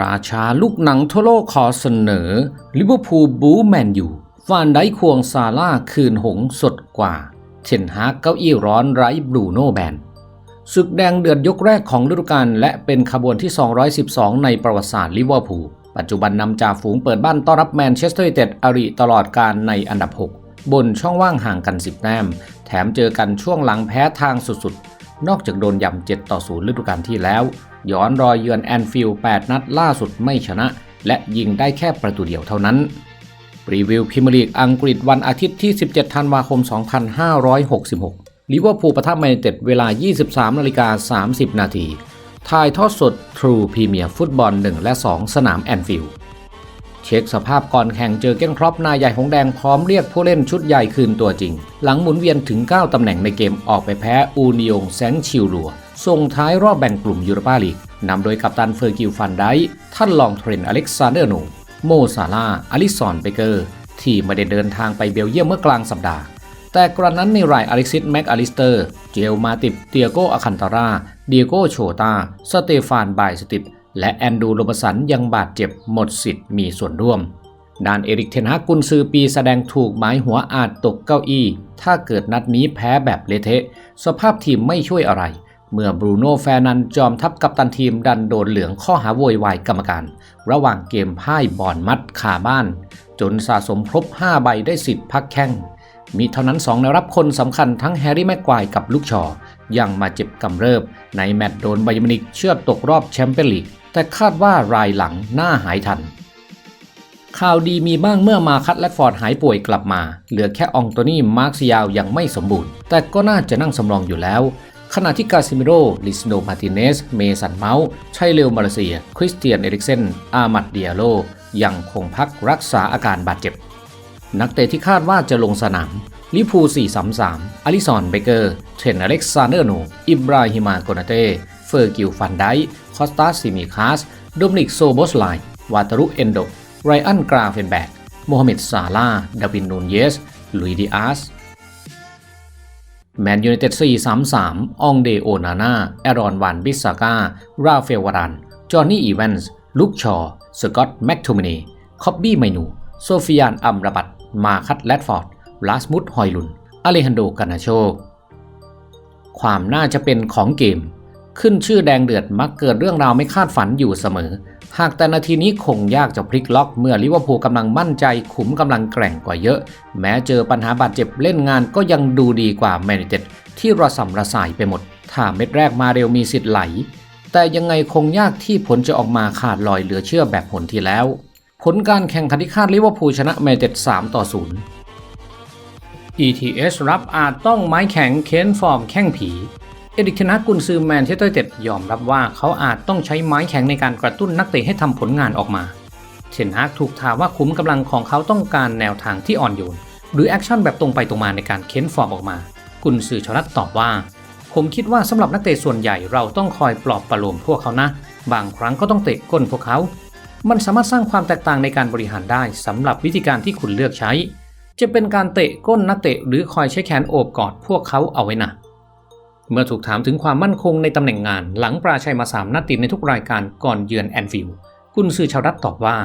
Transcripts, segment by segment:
ราชาลูกหนังทั่วโลกขอเสนอ ลิเวอร์พูลบูแมนยูฟานไดควงซาร่าคืนหงสดกว่าเทนฮากเก้าอี้ร้อนไร้บรูโน่แบนศึกแดงเดือดยกแรกของฤดูกาลและเป็นขบวนที่ 212 ในประวัติศาสตร์ลิเวอร์พูลปัจจุบันนำจ่าฝูงเปิดบ้านต้อนรับแมนเชสเตอร์ยูไนเต็ดอาริตลอดการในอันดับ 6 บนช่องว่างห่างกัน 10 แต้ม แถมเจอกันช่วงหลังแพ้ทางสุดๆ นอกจากโดนยำ7ต่อ0ฤดูกาลที่แล้ว ย้อนรอยเยือนแอนฟิลด์8นัดล่าสุดไม่ชนะ และยิงได้แค่ประตูเดียวเท่านั้น รีวิวพรีเมียร์ลีกอังกฤษวันอาทิตย์ที่ 17 ธันวาคม 2566 ลิเวอร์พูลปะทะแมนยูไนเต็ดเวลา 23นาฬิกา30 นาทีถ่ายทอดสด True Premier Football 1 และ 2 สนามแอนฟิลด์ เช็คสภาพก่อนแข่งเจอเก้นครอปนายใหญ่หงแดงพร้อมเรียกผู้เล่นชุดใหญ่คืนตัวจริง หลังหมุนเวียนถึง 9 ตำแหน่งในเกมออกไปแพ้อูนิองแซงชิลลัวส่งท้ายรอบแบ่งกลุ่มยูโรปาลีกนำโดยกัปตันเฟอร์กิลฟันไดท่านรองเทรนต์อเล็กซานเดอร์โนโมซาลาอลิซอนเบเกอร์ ที่ไม่ได้เดินทางไปเบลเยียมเมื่อกลางสัปดาห์ แต่กระนั้นในรายอเล็กซิสแม็กอลิสเตอร์ เจลมาติบเตียโกอาคันตาราเดียโกโชตาสเตฟานไบสติป และแอนดูโรบสันยังบาดเจ็บหมดสิทธิ์มีส่วนร่วม ด้านเอริกเทนฮากกุนซือปีแสดงถูกหมายหัวอาจตกเก้าอี้ ถ้าเกิดนัดนี้แพ้แบบเละเทะ สภาพทีมไม่ช่วยอะไร เมื่อบรูโน่แฟรนันจอมทัพกัปตันทีมดันโดนเหลืองข้อหาโวยวายกรรมการ ระหว่างเกมพ่ายบอลมัดขาบ้าน จนสะสมครบ 5 ใบได้สิทธิ์พักแข้งมีเท่านั้น2ในรับคนสำคัญทั้งแฮร์รี่แม็กควายกับลูกชอยังมาเจ็บกำเริบ ในแมตช์โดนไบยมนิกเชือดตกรอบแชมเปี้ยนลีก แต่คาดว่ารายหลังน่าหายทัน ข่าวดีมีบ้างเมื่อมาคัตและฟอร์ดหายป่วยกลับมา เหลือแค่องโตนี่มาร์คซิยาวยังไม่สมบูรณ์ แต่ก็น่าจะนั่งสำรองอยู่แล้ว ขณะที่กาซิมิโร ลิสโนมาติเนส เมสันเมาส์ชัยเลวมาเลเซีย คริสเตียนเอริกเซน อามัดเดียโล ยังคงพักรักษาอาการบาดเจ็บ นักเตะที่คาดว่าจะลงสนามลิพู433อลิซอน เบเกอร์ เทรนอเล็กซานเดอร์โน อิบราฮิมาโกนาเต้ เฟอร์กิลฟันได คอสตาซิมิคาสโดมินิกโซโบสไลวาตารุเอนโด ไรอันกราเฟนแบกโมฮัมเหม็ดซาลาดาวินนูนเยส ลุยดิอาสแมนยูไนเต็ด433 อองเดโอนาน่าแอรอนวานบิสซาก้าราเฟลวารัน จอห์นนี่อีแวนส์ ลุคชอ สกอตต์แม็กโทมินีคอบบี้ไมนู โซฟิยานอัมรบัต มาคัตแลดฟอร์ด ลาสมุดฮอยลุน อเลฮันโดกานาโช ความน่าจะเป็นของเกม ขึ้นชื่อแดงเดือดมักเกิดเรื่องราวไม่คาดฝันอยู่เสมอ หากแต่นาทีนี้คงยากจะพลิกล็อก เมื่อลิเวอร์พูลกำลังมั่นใจขุมกำลังแกร่งกว่าเยอะ แม้เจอปัญหาบาดเจ็บเล่นงานก็ยังดูดีกว่าแมนยูไนเต็ดที่ระสำระสายไปหมด ถ้าเม็ดแรกมาเร็วมีสิทธิ์ไหล แต่ยังไงคงยากที่ผลจะออกมาขาดลอยเหลือเชื่อแบบผลที่แล้ว ผลการแข่งขันที่คาดลิเวอร์พูลชนะแมนยูไนเต็ด3ต่อ0 ETS รับอาจต้องไม้แข็งเค้นฟอร์มแข้งผี เอริกเทนากุนซือแมนเชสเตอร์เต็ดยอมรับว่าเขาอาจต้องใช้ไม้แข็งในการกระตุ้นนักเตะให้ทำผลงานออกมาเทนฮากถูกถามว่าคุ้มกำลังของเขาต้องการแนวทางที่อ่อนโยน หรือแอคชั่นแบบตรงไปตรงมาในการเค้นฟอร์มออกมา กุนซือชลัดตอบว่า ผมคิดว่าสำหรับนักเตะส่วนใหญ่เราต้องคอยปลอบประโลมพวกเขานะ บางครั้งก็ต้องเตะก้นพวกเขา มันสามารถสร้างความแตกต่างในการบริหารได้สำหรับวิธีการที่คุณเลือกใช้ จะเป็นการเตะก้นนักเตะหรือคอยใช้แขนโอบกอดพวกเขาเอาไว้นะ เมื่อถูกถามถึงความมั่นคงในตำแหน่งงานหลังปราชัยมาสามนัดติดในทุกรายการก่อนเยือนแอนฟิลด์กุนซือชาวรัฐตอบว่า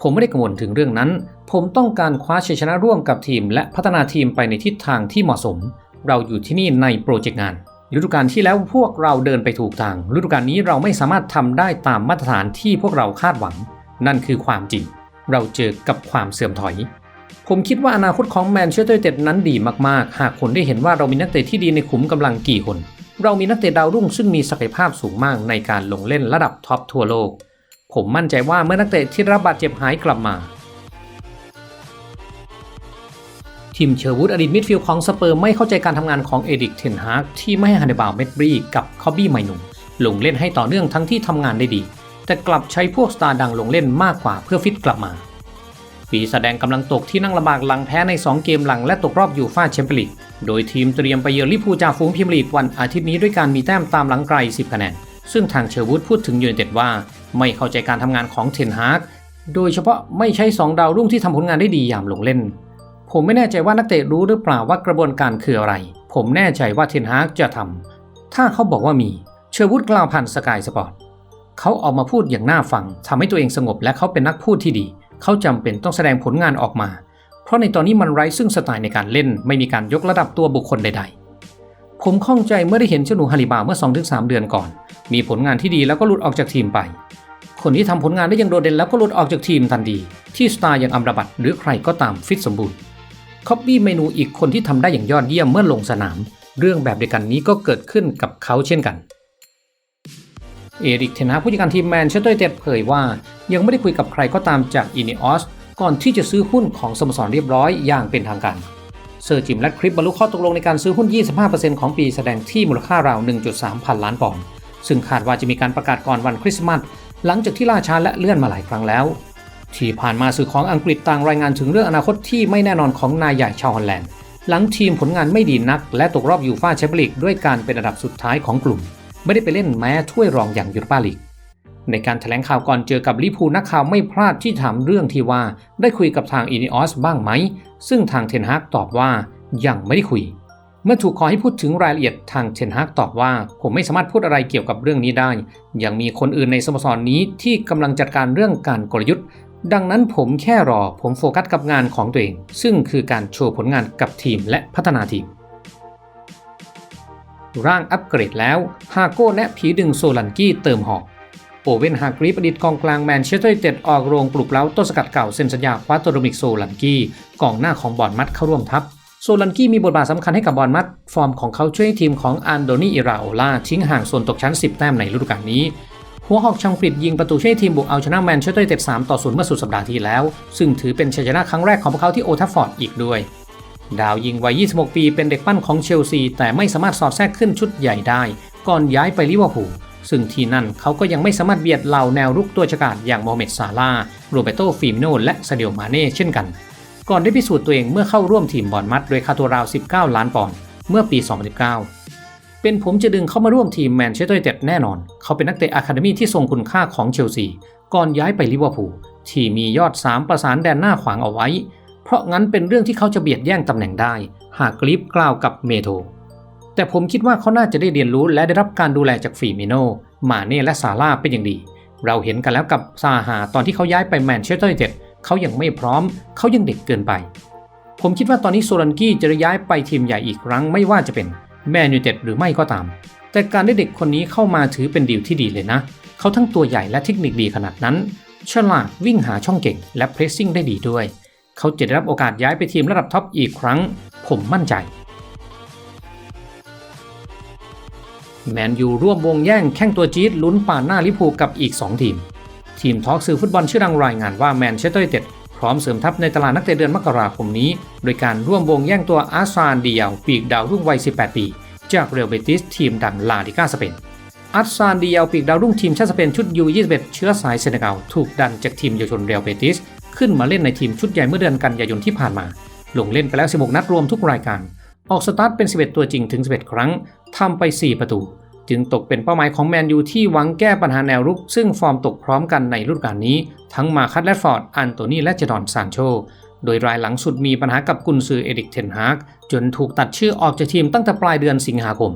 ผมไม่ได้กังวลถึงเรื่องนั้น ผมต้องการคว้าชัยชนะร่วมกับทีม และพัฒนาทีมไปในทิศทางที่เหมาะสม เราอยู่ที่นี่ในโปรเจกต์งานฤดูกาลที่แล้วพวกเราเดินไปถูกทางฤดูกาลนี้เราไม่สามารถทำได้ตามมาตรฐานที่พวกเราคาดหวัง นั่นคือความจริง เราเจอกับความเสื่อมถอย ผมคิดว่าอนาคตของแมนเชสเตอร์ยูไนเต็ดนั้นดีมากๆ หากคนได้เห็นว่าเรามีนักเตะที่ดีในขุมกำลังกี่คน เรามีนักเตะดาวรุ่งซึ่งมีศักยภาพสูงมากในการลงเล่นระดับท็อปทั่วโลก ผมมั่นใจว่าเมื่อนักเตะที่รับบาดเจ็บหายกลับมาทีมเชอร์วูดอดีตมิดฟิลด์ของสเปอร์ไม่เข้าใจการทำงานของเอริกเทนฮากที่ไม่ให้ฮันเดบาลเมดบรีกับคอบบี้ไมนูลงเล่นให้ต่อเนื่องทั้งที่ทำงานได้ดี แต่กลับใช้พวกสตาร์ดังลงเล่นมากกว่าเพื่อฟิตกลับมา ปีแสดงกำลังตกที่นั่งลำบากหลังแพ้ใน 2 เกมหลังและตกรอบอยู่ฟ่าแชมเปี้ยนลีก โดยทีมเตรียมไปเยือนลิพูจากฝูงพรีเมียร์ลีกวันอาทิตย์นี้ด้วยการมีแต้มตามหลังไกล 10 คะแนน ซึ่งทางเชอร์วูดพูดถึงยูไนเต็ดว่า ไม่เข้าใจการทำงานของเทนฮากโดยเฉพาะไม่ใช่ 2 ดาวรุ่งที่ทำผลงานได้ดียามลงเล่น ผมไม่แน่ใจว่านักเตะรู้หรือเปล่าว่ากระบวนการคืออะไร ผมแน่ใจว่าเทนฮากจะทำถ้าเขาบอกว่ามี เชอร์วูดกล่าวผ่านสกายสปอร์ตเขาออกมาพูดอย่างน่าฟังทำให้ตัวเองสงบและเขาเป็นนักพูดที่ดี เขาจำเป็นต้องแสดงผลงานออกมา เพราะในตอนนี้มันไร้ซึ่งสไตล์ในการเล่นไม่มีการยกระดับตัวบุคคลใด ๆ ผมข้องใจเมื่อได้เห็นเจ้าหนูฮาริบาเมื่อ2-3 เดือนก่อน มีผลงานที่ดีแล้วก็หลุดออกจากทีมไป คนที่ทำผลงานได้อย่างโดดเด่นแล้วก็หลุดออกจากทีมทันทีที่สตาร์อย่างอัมราบัตหรือใครก็ตามฟิตสมบูรณ์คอบบี้เมนูอีกคนที่ทำได้อย่างยอดเยี่ยมเมื่อลงสนาม เรื่องแบบเดียวกันนี้ก็เกิดขึ้นกับเขาเช่นกัน เอริกเทนฮาผู้จัดการทีมแมนเชสเตอร์ยูไนเต็ดเผยว่า ยังไม่ได้คุยกับใครก็ตามจากอินิออสก่อนที่จะซื้อหุ้นของสโมสรเรียบร้อยอย่างเป็นทางการเซอร์จิมและคริปบรรลุข้อตกลงในการซื้อหุ้น 25%ของปีแสดงที่มูลค่าราว 1.3 พันล้านปอนด์ซึ่งคาดว่าจะมีการประกาศก่อนวันคริสต์มาสหลังจากที่ล่าช้าและเลื่อนมาหลายครั้งแล้ว ที่ผ่านมาสื่อของอังกฤษต่างรายงานถึงเรื่องอนาคตที่ไม่แน่นอนของนายใหญ่ชาวฮอลแลนด์ หลังทีมผลงานไม่ดีนัก และตกรอบยูฟ่าแชมเปี้ยนลีกด้วยการเป็นอันดับสุดท้ายของกลุ่ม ไม่ได้ไปเล่นแม้ถ้วยรองอย่างยูโรปาลีกในการแถลงข่าวก่อนเจอกับลิพูนักข่าวไม่พลาดที่ถามเรื่องที่ว่าได้คุยกับทางอินิออสบ้างไหม ซึ่งทางเทนฮากตอบว่ายังไม่ได้คุย เมื่อถูกขอให้พูดถึงรายละเอียดทางเทนฮากตอบว่า ผมไม่สามารถพูดอะไรเกี่ยวกับเรื่องนี้ได้ ยังมีคนอื่นในสโมสรนนี้ที่กำลังจัดการเรื่องการกลยุทธ์ ดังนั้นผมแค่รอผมโฟกัสกับงานของตัวเอง ซึ่งคือการโชว์ผลงานกับทีมและพัฒนาทีม ร่างอัปเกรดแล้ว ฮาโก้และผีดึงโซลันกี้เติมหอกโอเวนฮากรีปอดีตกองกลางแมนเชสเตอร์ยูไนเต็ดออกโรงปลุกเล้าต้นสกัดเก่าเซ็นสัญญาคว้าตัวโดมิกโซลันกี้กองหน้าของบอลมัดเข้าร่วมทัพโซลันกี้มีบทบาทสำคัญให้กับบอลมัด ฟอร์มของเขาช่วยให้ทีมของอันโดนีอิราโอลาทิ้งห่างโซนตกชั้น 10 แต้มในฤดูกาลนี้ หัวหอกชังกฤษยิงประตูช่วยให้ทีมบุกเอาชนะแมนเชสเตอร์ยูไนเต็ด3ต่อ0เมื่อสุดสัปดาห์ที่แล้ว ซึ่งถือเป็นชัยชนะครั้งแรกของพวกเขาที่โอทัฟฟอร์ดอีกด้วย ดาวยิงวัย 26 ปี เป็นเด็กปั้นของเชลซี แต่ไม่สามารถสอดแทรกขึ้นชุดใหญ่ได้ ก่อนย้ายไปลิเวอร์พูลซึ่งที่นั่นเขาก็ยังไม่สามารถเบียดเหล่าแนวรุกตัวฉกาจอย่างโมฮัมเหม็ดซาลาโรเบโตฟิมิโนและซาเดียมาเน่เช่นกัน ก่อนได้พิสูจน์ตัวเองเมื่อเข้าร่วมทีมบอลมัดโดยค่าตัวราว 19 ล้านปอนด์เมื่อปี 2019 เป็นผมจะดึงเข้ามาร่วมทีมแมนเชสเตอร์ยูไนเต็ดแน่นอน เขาเป็นนักเตะอะคาเดมีที่ทรงคุณค่าของเชลซี ก่อนย้ายไปลิเวอร์พูลที่มียอด 3 ประสานแดนหน้าขวางเอาไว้ เพราะงั้นเป็นเรื่องที่เขาจะเบียดแย่งตำแหน่งได้ หากกรีฟกล่าวกับเมโท แต่ผมคิดว่าเขาน่าจะได้เรียนรู้และได้รับการดูแลจากฟีมิโน มาเน่และซาร่าเป็นอย่างดี เราเห็นกันแล้วกับซาฮาตอนที่เขาย้ายไปแมนเชสเตอร์ยูไนเต็ดเขายังไม่พร้อม เขายังเด็กเกินไป ผมคิดว่าตอนนี้โซลันกี้จะย้ายไปทีมใหญ่อีกครั้งไม่ว่าจะเป็นแมนยูเต็ดหรือไม่ก็ตาม แต่การได้เด็กคนนี้เข้ามาถือเป็นดีลที่ดีเลยนะ เขาทั้งตัวใหญ่และเทคนิคดีขนาดนั้น ฉลาดวิ่งหาช่องเก่งและเพรสซิ่งได้ดีด้วย เขาจะได้รับโอกาสย้ายไปทีมระดับท็อปอีกครั้ง ผมมั่นใจ แมนยูร่วมวงแย่งแข่งตัวจี๊ดลุ้นป่านหน้าลิพูกับอีก 2 ทีม ทีมทอล์กสื่อฟุตบอลชื่อดังรายงานว่าแมนเชสเตอร์ยูไนเต็ดพร้อมเสริมทัพในตลาดนักเตะเดือนมกราคมนี้ โดยการร่วมวงแย่งตัวอาซานเดียวปีกดาวรุ่งวัย 18 ปี จากเรอัลเบติสทีมดังลาลิก้าสเปนอัสซานเดียวปีกดาวรุ่งทีมชาติสเปนชุดยู21เชื้อสายเซเนกัลถูกดันจากทีมเยาวชนเรอัลเบติส ขึ้นมาเล่นในทีมชุดใหญ่เมื่อเดือนกันยายนที่ผ่านมา ลงเล่นไปแล้ว 16 นัดรวมทุกรายการ ออกสตาร์ทเป็น 11 ตัวจริงถึง 11 ครั้งทำไป 4 ประตู จึงตกเป็นเป้าหมายของแมนยูที่หวังแก้ปัญหาแนวรุก ซึ่งฟอร์มตกพร้อมกันในฤดูกาลนี้ ทั้งมาคัตแลดฟอร์ด อันโตนีและเจดอนซานโชโดยรายหลังสุดมีปัญหากับกุนซือเอริกเทนฮากจนถูกตัดชื่อออกจากทีมตั้งแต่ปลายเดือนสิงหาคม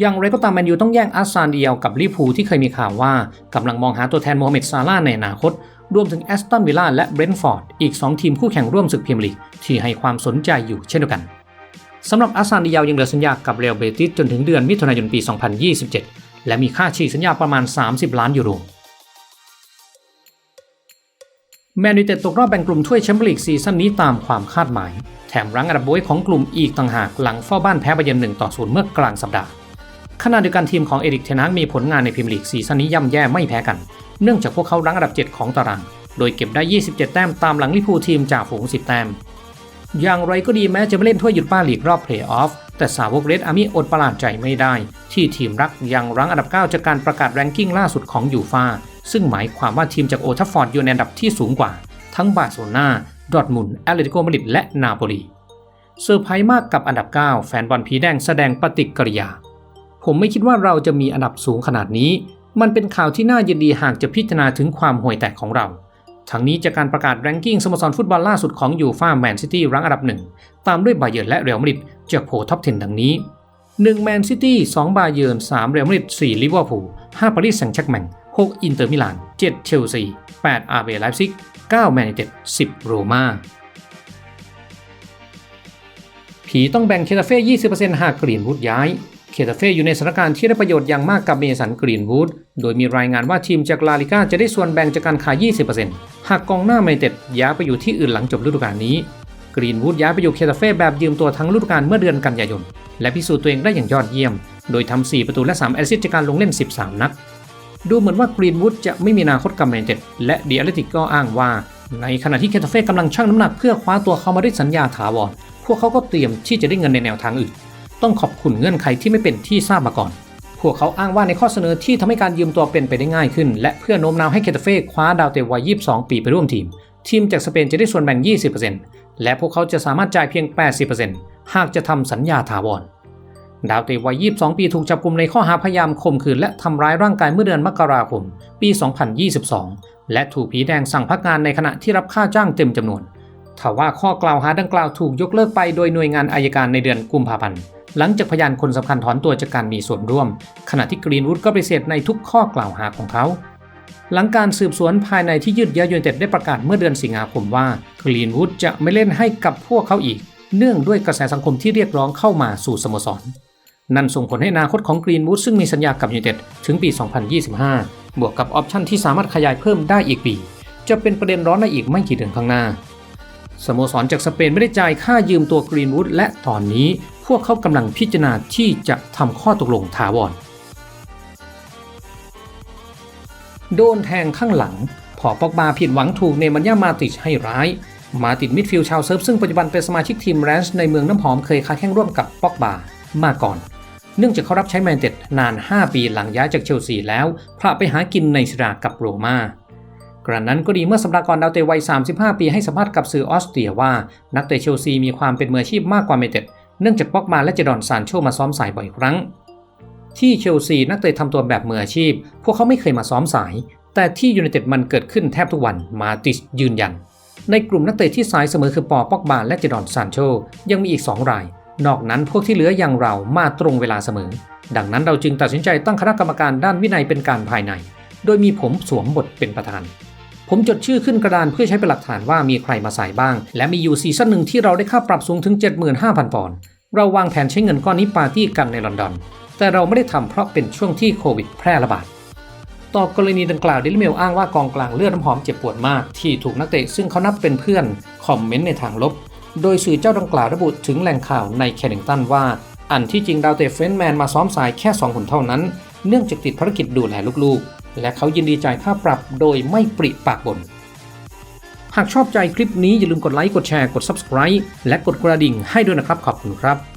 อย่างไรก็ตามแมนยูต้องแย่งอาซานเดียวกับลิพูที่เคยมีข่าวว่ากำลังมองหาตัวแทนโมฮัมเหม็ดซาลาในอนาคต รวมถึงแอสตันวิลล่าและเบรนท์ฟอร์ดอีก 2 ทีมคู่แข่งร่วมศึกพรีเมียร์ลีกที่ให้ความสนใจอยู่เช่นเดียวกันสำหรับอาซานดียาวยังเหลือสัญญากับเรอัลเบติสจนถึงเดือนมิถุนายนปี 2027 และมีค่าฉีกสัญญาประมาณ 30 ล้านยูโรแมนยูเต็ดตกรอบแบ่งกลุ่มถ้วยแชมเปี้ยนลีกซีซั่นนี้ตามความคาดหมาย แถมรั้งอันดับโบยของกลุ่มอีกต่างหากหลังเฝ้าบ้านแพ้บาเยิร์น1ต่อ0เมื่อกลางสัปดาห์ขณะเดียวกันทีมของเอริกเทนฮากมีผลงานในพรีเมียร์ลีกซีซั่นนี้ย่ำแย่ไม่แพ้กัน เนื่องจากพวกเขารั้งอันดับ 7 ของตาราง โดยเก็บได้ 27 แต้มตามหลังลิพูทีมจ่าฝูง 10 แต้ม อย่างไรก็ดีแม้จะไม่เล่นถ้วยหยุดป้าลีกรอบเพลย์ออฟ แต่สาวกเรดอาร์มี่อดประหลาดใจไม่ได้ ที่ทีมรักยังรั้งอันดับ 9 จากการประกาศแรงกิ้งล่าสุดของยูฟาซึ่งหมายความว่าทีมจากโอทัฟฟอร์ดอยู่ในอันดับที่สูงกว่า ทั้งบาร์เซโลนาดอร์ทมุนแอตเลติโกมาดริดและนาโปลีเซอร์ไพรส์มากกับอันดับ 9 แฟนบอลผีแดงแสดงปฏิกิริยา ผมไม่คิดว่าเราจะมีอันดับสูงขนาดนี้ มันเป็นข่าวที่น่ายินดีหากจะพิจารณาถึงความห่วยแตกของเราทั้งนี้จากการประกาศแรงกิ้งสโมสรฟุตบอลล่าสุดของยูฟ่าแมนซิตี้รั้งอันดับหนึ่งตามด้วยบาเยิร์นและเรอัลมาดริดจากโผท็อป 10 ดังนี้ 1 แมนซิตี้ 2 บาเยิร์น 3 เรอัลมาดริด 4 ลิเวอร์พูล 5 ปารีสแซงต์แชร์กแมง 6 อินเตอร์มิลาน 7 เชลซี 8 อาร์เบไลฟ์ซิก 9 แมนยูเต็ด 10 โรม่าผีต้องแบ่งเคตาเฟ่ 20%หากกรีนวูดย้าย เคตาเฟ่อยู่ในสถานการณ์ที่ได้ประโยชน์อย่างมากกับเมสันกรีนวูด โดยมีรายงานว่าทีมจากลาลิก้าจะได้ส่วนแบ่งจากการขาย 20%หากกองหน้าแมเต็ดย้ายไปอยู่ที่อื่นหลังจบฤดูกาลนี้ กรีนวูดย้ายไปอยู่เคตาเฟ่แบบยืมตัวทั้งฤดูกาลเมื่อเดือนกันยายน และพิสูจน์ตัวเองได้อย่างยอดเยี่ยม โดยทำ 4 ประตูและ 3 แอสซิสต์จากการลงเล่น 13 นัด ดูเหมือนว่ากรีนวูดจะไม่มีนาคตกับแมเต็ดและเดียร์เลติกก็อ้างว่า ในขณะที่เคทาเฟ่กำลังชั่งน้ำหนักเพื่อคว้าตัวเขามาด้วยสัญญาถาวร พวกเขาก็เตรียมที่จะได้เงินในแนวทางอื่น ต้องขอบคุณเงื่อนไขที่ไม่เป็นที่ทราบมาก่อน พวกเขาอ้างว่าในข้อเสนอที่ทำให้การยืมตัวเป็นไปได้ง่ายขึ้น และเพื่อโน้มน้าวให้เคทาเฟ่คว้าดาวเตะวัย 22 ปีไปร่วมทีม ทีมจากสเปนจะได้ส่วนแบ่ง 20%และพวกเขาจะสามารถจ่ายเพียง 80%หากจะทำสัญญาถาวรดาวเตะวัย 22 ปีถูกจับกุมในข้อหาพยายามข่มขืนและทำร้ายร่างกายเมื่อเดือนมกราคม ปี 2022 และถูกผีแดงสั่งพักงานในขณะที่รับค่าจ้างเต็มจำนวนทว่าข้อกล่าวหาดังกล่าวถูกยกเลิกไปโดยหน่วยงานอายการในเดือนกุมภาพันธ์ หลังจากพยานคนสำคัญถอนตัวจากการมีส่วนร่วม ขณะที่กรีนวูดก็ปฏิเสธในทุกข้อกล่าวหาของเขา หลังการสืบสวนภายในที่ยืดเยื้อยูไนเต็ดได้ประกาศเมื่อเดือนสิงหาคมว่ากรีนวูดจะไม่เล่นให้กับพวกเขาอีก เนื่องด้วยกระแสสังคมที่เรียกร้องเข้ามาสู่สโมสร นั่นส่งผลให้อนาคตของกรีนวูดซึ่งมีสัญญากับยูไนเต็ดถึงปี 2025 บวกกับออปชั่นที่สามารถขยายเพิ่มได้อีกปี จะเป็นประเด็นร้อนในอีกไม่กี่เดือนข้างหน้าสโมสรจากสเปนไม่ได้จ่ายค่ายืมตัวกรีนวูดและตอนนี้ พวกเขากำลังพิจารณาที่จะทำข้อตกลงถาวร โดนแทงข้างหลัง พอปอกบาผิดหวังถูกเนมันย่ามาติชให้ร้าย มาติดมิดฟิลด์ชาวเซิร์ฟซึ่งปัจจุบันเป็นสมาชิกทีมแรนช์ในเมืองน้ำหอมเคยค้าแข่งร่วมกับปอกบามาก่อนเนื่องจากเขารับใช้แมนเต็ดนาน 5 ปีหลังย้ายจากเชลซีแล้วพระไปหากินในสรากับโรมา่ากระนั้นก็ดีเมื่อสัปดาห์ก่อนดาวเตะวัย 35 ปีให้สัมภาษณ์กับสื่อออสเตรียว่า นักเตะเชลซีมีความเป็นมืออาชีพมากกว่าเมนเต็ด เนื่องจากปอกบาและเจดอนซานโชมาซ้อมสายบ่อยครั้ง ที่เชลซีนักเตะทำตัวแบบมืออาชีพ พวกเขาไม่เคยมาซ้อมสาย แต่ที่ยูไนเต็ดมันเกิดขึ้นแทบทุกวันมาติสยืนยัน ในกลุ่มนักเตะที่สายเสมอคือปอปอกบาและเจดอนซานโชยังมีอีก 2 ราย นอกนั้นพวกที่เหลืออย่างเรามาตรงเวลาเสมอ ดังนั้นเราจึงตัดสินใจตั้งคณะกรรมการด้านวินัยเป็นการภายใน โดยมีผมสวมบทเป็นประธาน ผมจดชื่อขึ้นกระดานเพื่อใช้เป็นหลักฐานว่ามีใครมาใส่บ้าง และมีอยู่ซีซั่นหนึ่งที่เราได้ค่าปรับสูงถึง 75,000 ปอนด์เราวางแผนใช้เงินก้อนนี้ปาร์ตี้กันในลอนดอน แต่เราไม่ได้ทำเพราะเป็นช่วงที่โควิดแพร่ระบาดต่อกรณีดังกล่าวเดลิเมลอ้างว่ากองกลางเลือดน้ำหอมเจ็บปวดมาก ที่ถูกนักเตะซึ่งเขานับเป็นเพื่อนคอมเมนต์ในทางลบ โดยสื่อเจ้าดังกล่าวระบุถึงแหล่งข่าวในแคนิงตันว่า อันที่จริงดาวเตะเฟรนแมนมาซ้อมสายแค่ 2 คนเท่านั้น เนื่องจากติดภารกิจดูแลลูกๆ และเขายินดีจ่ายค่าปรับโดยไม่ปริปากบน หากชอบใจคลิปนี้อย่าลืมกดไลค์ กดแชร์ กด Subscribe และกดกระดิ่งให้ด้วยนะครับ ขอบคุณครับ